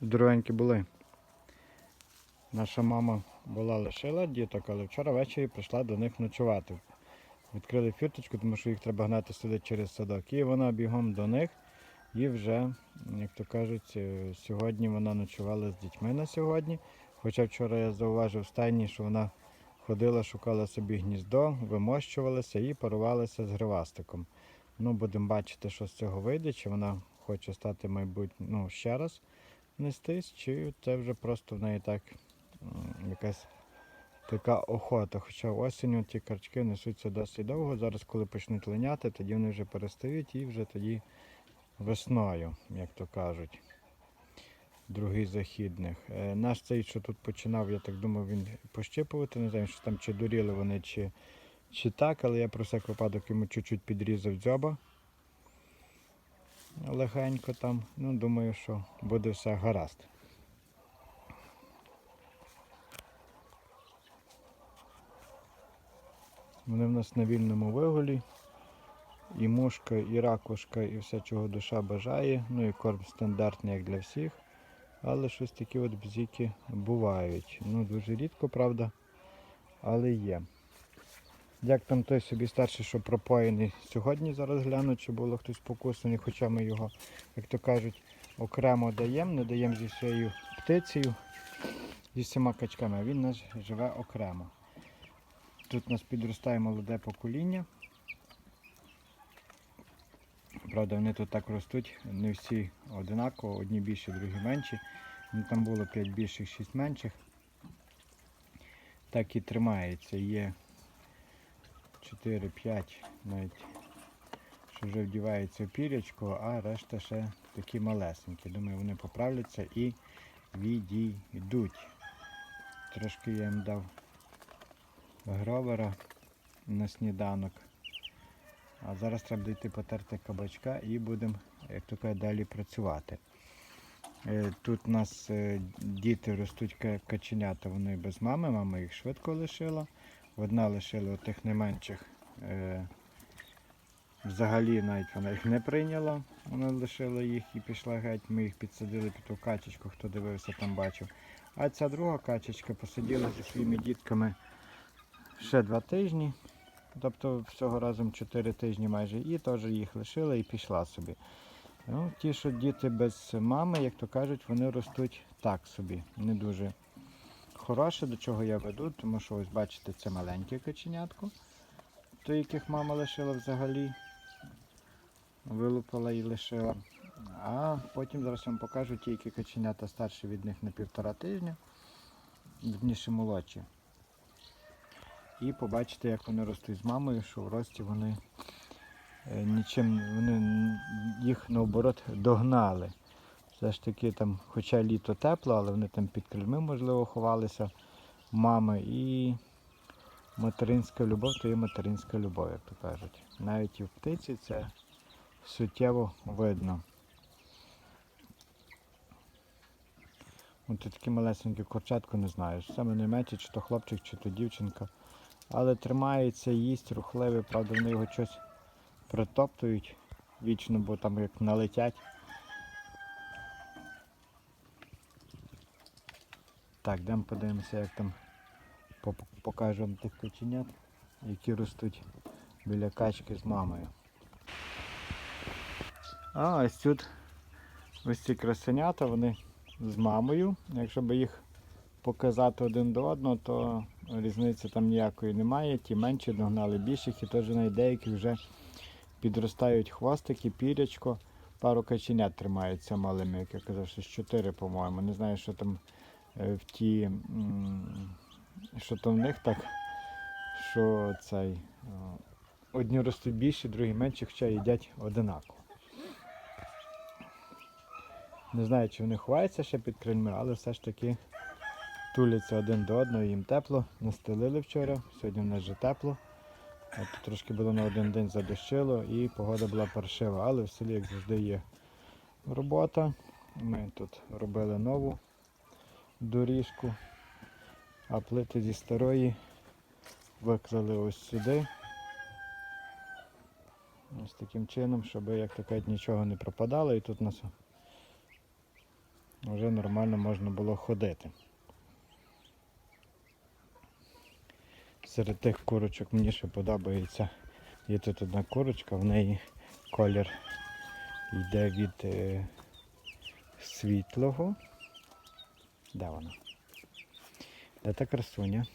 Здоровенькі були. Наша мама була лишила діток, але вчора ввечері прийшла до них ночувати. Відкрили фірточку, тому що їх треба гнати сюди через садок. І вона бігом до них. І вже, як то кажуть, е, сьогодні вона ночувала з дітьми на сьогодні. Хоча вчора я зауважив стайні, що вона ходила, шукала собі гніздо, вимощувалася і парувалася з гривастиком. Ну, будемо бачити, що з цього вийде, чи вона хоче стати, мабуть, ну, ще раз нестись, чи це вже просто в неї так якась така охота. Хоча осінню ті карчки несуться досить довго. Зараз, коли почнуть линяти, тоді вони вже перестають і вже тоді весною, як то кажуть. Другий західних. Е, наш цей, що тут починав, я так думав, він пощипувати. Не знаю, що там чи дуріли вони, чи, чи так, але я про всяк випадок йому чуть-чуть підрізав дзьоба. Легенько там. Ну, думаю, що буде все гаразд. Вони в нас на вільному вигулі. І мушка, і ракушка, і все, чого душа бажає. Ну і корм стандартний, як для всіх. Але щось такі от бзіки бувають. Ну, дуже рідко, правда, але є. Як там той собі старший, що пропоєний, сьогодні зараз гляну, чи було хтось покусаний, хоча ми його, як то кажуть, окремо даємо, не даємо зі своєю птицею, зі всіма качками, а він нас живе окремо. Тут у нас підростає молоде покоління. Правда, вони тут так ростуть, не всі одинаково, одні більші, другі менші. Ну, Там було 5 більших, 6 менших. Так і тримається. Є 4-5 навіть, що вже вдівається в пірячку, а решта ще такі малесенькі. Думаю, вони поправляться і відійдуть. Трошки я їм дав гровера на сніданок. А зараз треба дійти потерти кабачка і будемо, як то далі працювати. Е, Тут у нас е, діти ростуть каченята, вони без мами, мама їх швидко лишила. Одна лишила тих найменших. е, Взагалі навіть вона їх не прийняла, вона лишила їх і пішла геть. Ми їх підсадили під ту качечку, хто дивився, там бачив. А ця друга качечка посиділа зі своїми дітками ще два тижні. Тобто всього разом 4 тижні майже, і теж їх лишила і пішла собі. Ну, ті, що діти без мами, як то кажуть, вони ростуть так собі, не дуже хороше, до чого я веду, тому що ось бачите, це маленьке каченятко, то яких мама лишила взагалі, вилупила і лишила. А потім зараз вам покажу ті, які каченята старші від них на півтора тижня, вірніше молодші. І побачите, як вони ростуть з мамою, що в рості вони е, нічим, вони їх наоборот догнали. Все ж таки там, хоча літо тепло, але вони там під крильми, можливо, ховалися мами. І материнська любов то є материнська любов, як то кажуть. Навіть і в птиці це суттєво видно. Ось такі малесенькі курчатку не знаю. Саме не найменше, чи то хлопчик, чи то дівчинка. Але тримається, їсть, рухливий, правда, вони його щось притоптують вічно, бо там як налетять. Так, йдемо подивимося, як там покажу тих коченят, які ростуть біля качки з мамою. А ось тут ось ці красенята, вони з мамою. Якщо би їх показати один до одного, то різниці там ніякої немає. Ті менші догнали більших і теж навіть деякі вже підростають хвостики, пірячко. Пару каченят тримаються малими, як я казав, що з чотири, по-моєму. Не знаю, що там в ті, що там в них так, що цей. е, Одні ростуть більші, другі менші, хоча їдять одинаково. Не знаю, чи вони ховаються ще під крильми, але все ж таки туляться один до одного, їм тепло. Настелили вчора, сьогодні в нас вже тепло. От трошки було на один день задощило і погода була паршива, але в селі, як завжди, є робота. Ми тут робили нову доріжку, а плити зі старої виклали ось сюди. Ось таким чином, щоб як то нічого не пропадало. І тут нас вже нормально можна було ходити. Серед тих курочок мені ще подобається. Є тут одна курочка, в неї колір йде від е, світлого. Де вона? Де та красуня?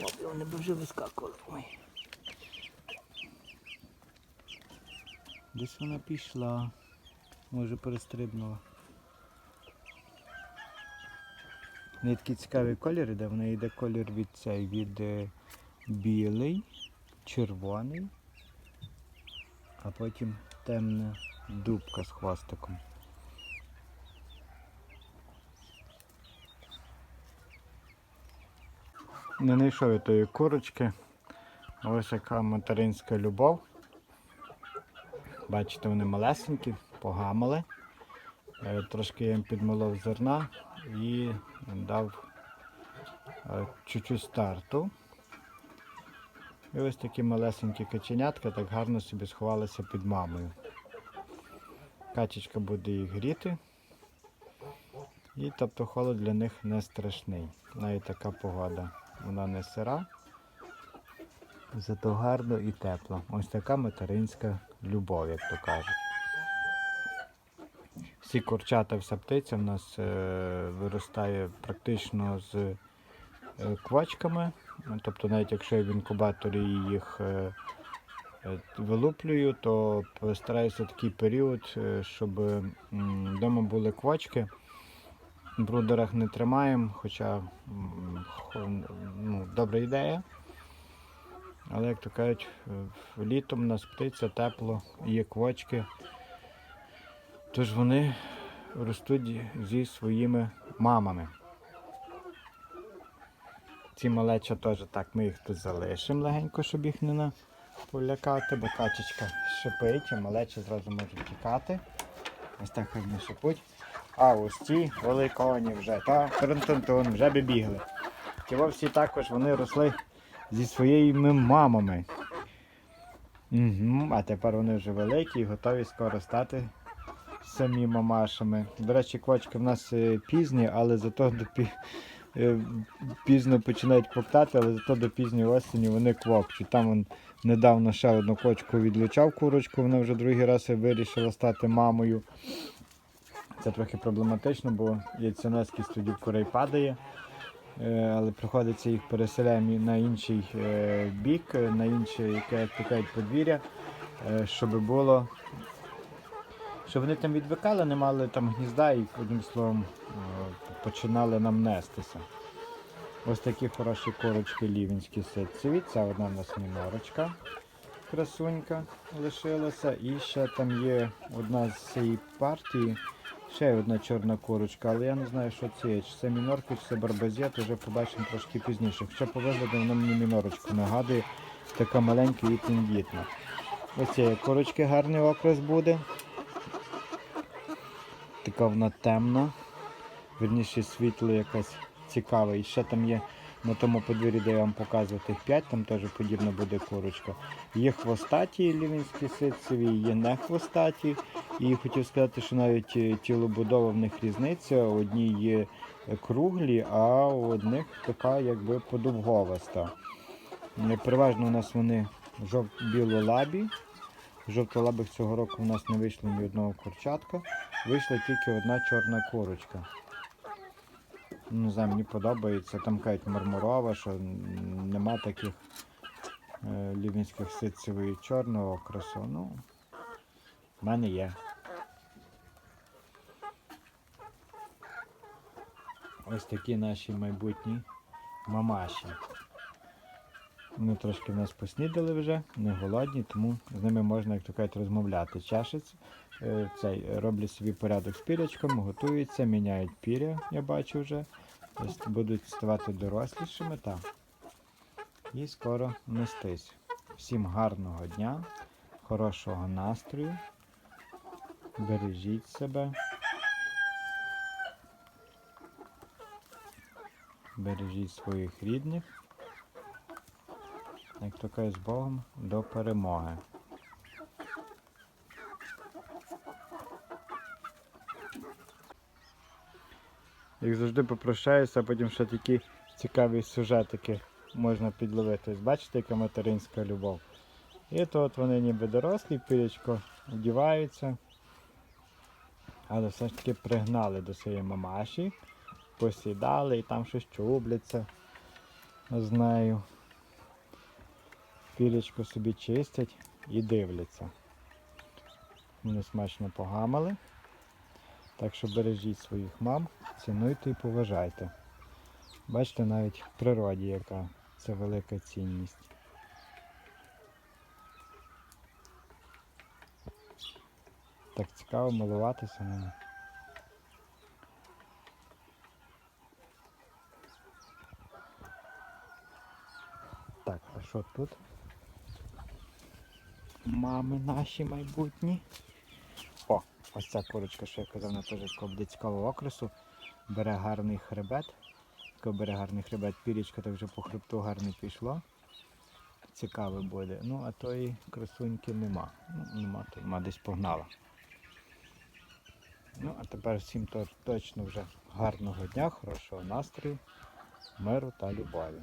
Ой, вони б вже вискакували. Ой. Десь вона пішла. Може перестрибнула. В неї такий цікавий колір іде, в неї йде колір від цей, від е, білий, червоний, а потім темна дубка з хвостиком. Не знайшов я тої курочки. Ось яка материнська любов. Бачите, вони малесенькі, погамали. Трошки я їм підмолов зерна і дав е, чуть-чуть старту. І ось такі малесенькі каченятка так гарно собі сховалися під мамою. Качечка буде їх гріти. І тобто холод для них не страшний. Навіть така погода. Вона не сира, зато гарно і тепло. Ось така материнська любов, як то кажуть. Всі курчата, вся птиця в нас е, виростає практично з е, квачками. Тобто навіть якщо я в інкубаторі їх е, вилуплюю, то стараюся такий період, щоб вдома були квачки. Брудерах не тримаємо, хоча ну, добра ідея. Але, як то кажуть, е, літом у нас птиця, тепло, є квочки. Тож вони ростуть зі своїми мамами. Ці малеча теж так, ми їх тут залишимо легенько, щоб їх не полякати, бо качечка шипить, а малеча зразу можуть тікати. Ось так хай не шипуть. А ось ці великоні вже, та трун-тун-тун, вже би бігли. Ті всі також вони росли зі своїми мамами. Угу, а тепер вони вже великі і готові скоро стати самі мамашами. До речі, квочки в нас е, пізні, але зато до пі... е, пізно починають коптати, але зато до пізньої осені вони квокчуть. Там он недавно ще одну кочку відлучав курочку, вона вже другий раз вирішила стати мамою. Це трохи проблематично, бо яйценескість тоді в курей падає. Е, Але приходиться їх переселяємо на інший е, бік, е, на інше, яке як подвір'я, щоб було. Щоб вони там відвикали, не мали там гнізда і одним словом починали нам нестися. Ось такі хороші корочки лівінські ситцеві. Це одна в нас мінорочка, красунька лишилася. І ще там є одна з цієї партії. Ще одна чорна курочка, але я не знаю, що це є. Чи це мінорка, чи це барбазет, вже побачимо трошки пізніше. Хоча по вигляду вона мені мінорочку нагадує, така маленька і тендітна. Ось цієї курочки гарний окрас буде. Така вона темна. Верніше світло якась цікава. І ще там є на тому подвір'ї, де я вам показував тих 5, там теж подібна буде курочка. Є хвостаті лівінські ситцеві, є не хвостаті. І хотів сказати, що навіть е, тілобудова в них різниця. Одні є круглі, а у одних така якби подовговаста. Е, Переважно у нас вони жовт-білолабі. Жовтолабих цього року у нас не вийшло ні одного курчатка. Вийшла тільки одна чорна курочка. Не знаю, мені подобається. Там кажуть мармурова, що нема таких е, лівінських ситцевої чорного окрасу. Ну, в мене є. Ось такі наші майбутні мамаші. Вони трошки в нас поснідали вже, не голодні, тому з ними можна, як то кажуть, розмовляти. Чашець е, цей, роблять собі порядок з пірячком, готуються, міняють піря, я бачу вже. Тобто будуть ставати дорослішими та і скоро нестись. Всім гарного дня, хорошого настрою. Бережіть себе. Бережіть своїх рідних. Як то кажуть, з Богом до перемоги. Як завжди попрощаюся, а потім ще такі цікаві сюжетики можна підловити. Бачите, яка материнська любов. І то от вони ніби дорослі, пірячко вдіваються. Але все ж таки пригнали до своєї мамаші, посідали і там щось чубляться з нею. Пірячко собі чистять і дивляться. Вони смачно погамали. Так що бережіть своїх мам, цінуйте і поважайте. Бачите, навіть в природі яка це велика цінність. Так цікаво милуватися ними. Так, а що тут? Мами наші майбутні. О, ось ця курочка, що я казав, вона теж кобдицького окресу. Бере гарний хребет. Бере гарний хребет, пірічка так вже по хребту гарно пішло. Цікаве буде. Ну, а тої красуньки нема. Ну, нема, то нема десь погнала. Ну, а тепер всім точно вже гарного дня, хорошого настрою, миру та любові.